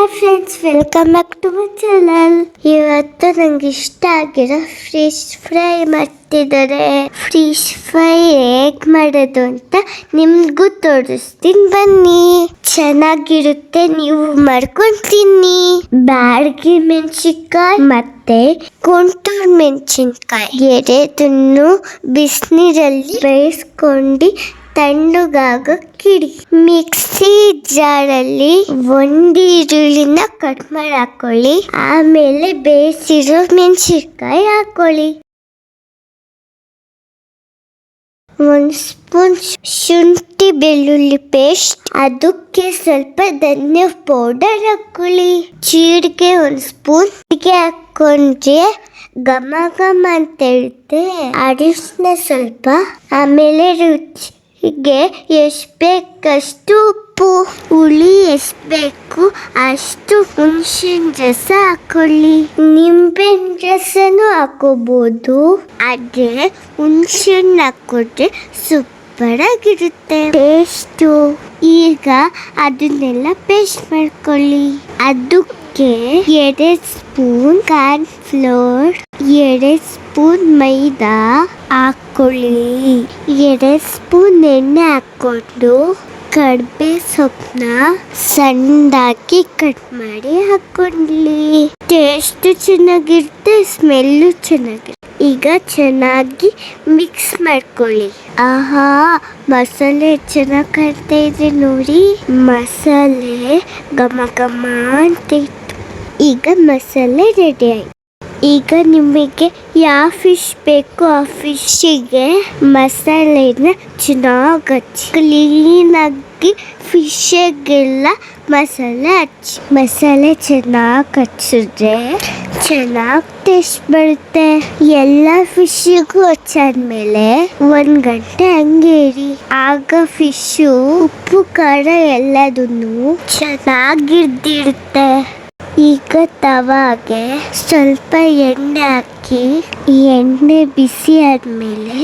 Hi friends welcome back to my channel ಇವತ್ತು ನಂಗೆ ಇಷ್ಟ ಆಗಿರೋ ಫಿಶ್ ಫ್ರೈ ಮಾಡ್ತಿದ್ದಾರೆ. ಫಿಶ್ ಫ್ರೈ ಹೇಗ್ ಮಾಡೋದು ಅಂತ ನಿಮ್ಗೂ ತೋರಿಸ್ತೀನಿ ಬನ್ನಿ. ಚೆನ್ನಾಗಿರುತ್ತೆ, ನೀವು ಮಾಡ್ಕೊಂಡು ತಿನ್ನಿ ಬ್ಯಾಡಗಿ ಮೆಣಸಿನ್ಕಾಯಿ ಮತ್ತೆ ಗುಂಟೂರು ಮೆಣಸಿನ್ಕಾಯಿ. ಎರಡನ್ನು ಬಿಸಿನೀರಲ್ಲಿ ಬೇಯಿಸ್ಕೊಂಡು ತಣ್ಣಗಾಗಕ್ಕಿಡಿ ಮಿಕ್ಸಿ ಜಾರಲ್ಲಿ ಒಂದು ಈರುಳ್ಳಿನ ಕಟ್ ಮಾಡಿ ಹಾಕೊಳ್ಳಿ ಆಮೇಲೆ ಬೇಯಿಸಿರೋ ಮೆಣಸಿನ್ಕಾಯಿ ಹಾಕೊಳ್ಳಿ. ಒಂದು ಸ್ಪೂನ್ ಶುಂಠಿ ಬೆಳ್ಳುಳ್ಳಿ ಪೇಸ್ಟ್, ಅದಕ್ಕೆ ಸ್ವಲ್ಪ ಧನ್ಯ ಪೌಡರ್ ಹಾಕೊಳ್ಳಿ. ಜೀರಿಗೆ ಒಂದು ಸ್ಪೂನ್. ಹಾಕೊಂಡ್ರೆ ಘಮ ಘಮ ಅಂತ ಹೇಳುತ್ತೆ ಅರಿಶಿನ ಸ್ವಲ್ಪ. ಆಮೇಲೆ ರುಚಿಗೆ ಎಷ್ಟು ಬೇಕಷ್ಟು ಉಪ್ಪು, ಹುಳಿ ಎಷ್ಟು ಬೇಕು ಅಷ್ಟು ಹುಣ್ಸಿನ ರಸ ಹಾಕೊಳ್ಳಿ. ನಿಂಬೆಹಣ್ಣ ರಸನೂ ಹಾಕೋಬಹುದು ಆದರೆ ಹುಣ್ಸಿನ ಹಾಕೊಂಡ್ರೆ ಸೂಪರ್ ಆಗಿರುತ್ತೆ ಟೇಸ್ಟು ಈಗ ಅದನ್ನೆಲ್ಲ ಪೇಸ್ಟ್ ಮಾಡ್ಕೊಳ್ಳಿ. ಅದಕ್ಕೆ ಎರಡು ಸ್ಪೂನ್ ಕಾರ್ನ್ ಫ್ಲೋರ್ ಎರಡು ಸ್ಪೂನ್ ಮೈದಾ ಹಾಕೊಳ್ಳಿ ಎರಡು ಸ್ಪೂನ್ ಎಣ್ಣೆ ಹಾಕ್ಕೊಂಡು ಕಡ್ಬೆ ಸೊಪ್ಪನ್ನ ಸಣ್ಣದಾಗಿ ಕಟ್ ಮಾಡಿ ಹಾಕೊಳ್ಳಿ ಟೇಸ್ಟ್ ಚೆನ್ನಾಗಿರುತ್ತೆ ಸ್ಮೆಲ್ಲು ಚೆನ್ನಾಗಿರುತ್ತೆ. ಈಗ ಚೆನ್ನಾಗಿ ಮಿಕ್ಸ್ ಮಾಡ್ಕೊಳ್ಳಿ. ಆಹಾ, ಮಸಾಲೆ ಚೆನ್ನಾಗಿ ಕಾಣ್ತಾ ಇದೆ ನೋಡಿ. ಮಸಾಲೆ ಘಮ ಘಮ ಅಂತ ಇತ್ತು. ಈಗ ಮಸಾಲೆ ರೆಡಿ ಆಯ್ತು. ಈಗ ನಿಮಗೆ ಯಾವ ಫಿಶ್ ಬೇಕು, ಆ ಫಿಶ್ಶಿಗೆ ಮಸಾಲೆನ ಚೆನ್ನಾಗಿ ಹಚ್ಚಿ ಕ್ಲೀನಾಗಿ ಫಿಶ್ಶಿಗೆಲ್ಲ ಮಸಾಲೆ ಹಚ್ಚಿ. ಮಸಾಲೆ ಚೆನ್ನಾಗಿ ಹಚ್ಚಿದ್ರೆ ಚೆನ್ನಾಗಿ ಟೇಸ್ಟ್ ಬರುತ್ತೆ. ಎಲ್ಲ ಫಿಶ್ಶಿಗೂ ಹಚ್ಚಾದ್ಮೇಲೆ ಒಂದು ಗಂಟೆ ಹಂಗೆ ಇರಿ. ಆಗ ಫಿಶ್ಶು ಉಪ್ಪು, ಖಾರ ಎಲ್ಲದನ್ನು ಚೆನ್ನಾಗಿರ್ದಿರುತ್ತೆ ಈಗ ತವಾಗೆ ಸ್ವಲ್ಪ ಎಣ್ಣೆ ಹಾಕಿ ಎಣ್ಣೆ ಬಿಸಿ ಆದಮೇಲೆ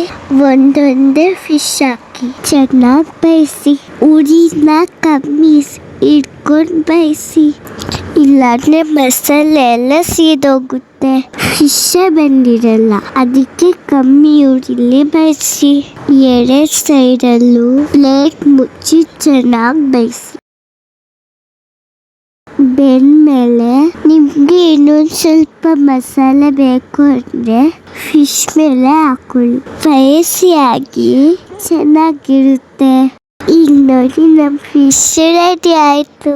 ಒಂದೊಂದೇ ಫಿಶ್ ಹಾಕಿ. ಚೆನ್ನಾಗಿ ಬೇಯಿಸಿ ಉರಿನ ಕಮ್ಮಿ ಇಟ್ಕೊಂಡು ಬೇಯಿಸಿ. ಇಲ್ಲಾಂದ್ರೆ ಮಸಾಲೆ ಎಲ್ಲ ಸೀದೋಗುತ್ತೆ. ಫಿಶ್ಶೇ ಬಂದಿರಲ್ಲ, ಅದಕ್ಕೆ ಕಮ್ಮಿ ಉರಿಲಿ ಬೇಯಿಸಿ. ಎರಡು ಸೈಡಲ್ಲೂ ಪ್ಲೇಟ್ ಮುಚ್ಚಿ ಚೆನ್ನಾಗಿ ಬೇಯಿಸಿ. ಬೆಂದ್ಮೇಲೆ ನಿಮಗೆ ಇನ್ನೊಂದು ಸ್ವಲ್ಪ ಮಸಾಲೆ ಬೇಕು ಅಂದರೆ ಫಿಶ್ ಮೇಲೆ ಹಾಕೊಳ್ಳಿ. ಸ್ಪೈಸಿಯಾಗಿ ಚೆನ್ನಾಗಿರುತ್ತೆ. ಈಗ ನೋಡಿ ನಮ್ಮ ಫಿಶ್ ರೆಡಿ ಆಯಿತು.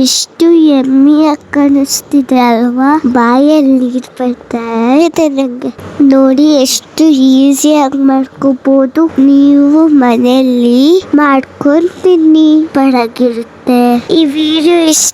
ಎಷ್ಟು ಎಮ್ಮಿ ಕಾಣಿಸ್ತಿದೆ ಅಲ್ವಾ? ಬಾಯಲ್ಲಿ ನೀರು ಬರ್ತಾ ಇದೆ ನನಗೆ ನೋಡಿ ಎಷ್ಟು ಈಸಿಯಾಗಿ ಮಾಡ್ಕೋಬೋದು. ನೀವು ಮನೆಯಲ್ಲಿ ಮಾಡ್ಕೊಂಡು ತಿನ್ನಿ. ಬಡಗಿರುತ್ತೆ ಈ ವಿಡಿಯೋ ಇಷ್ಟ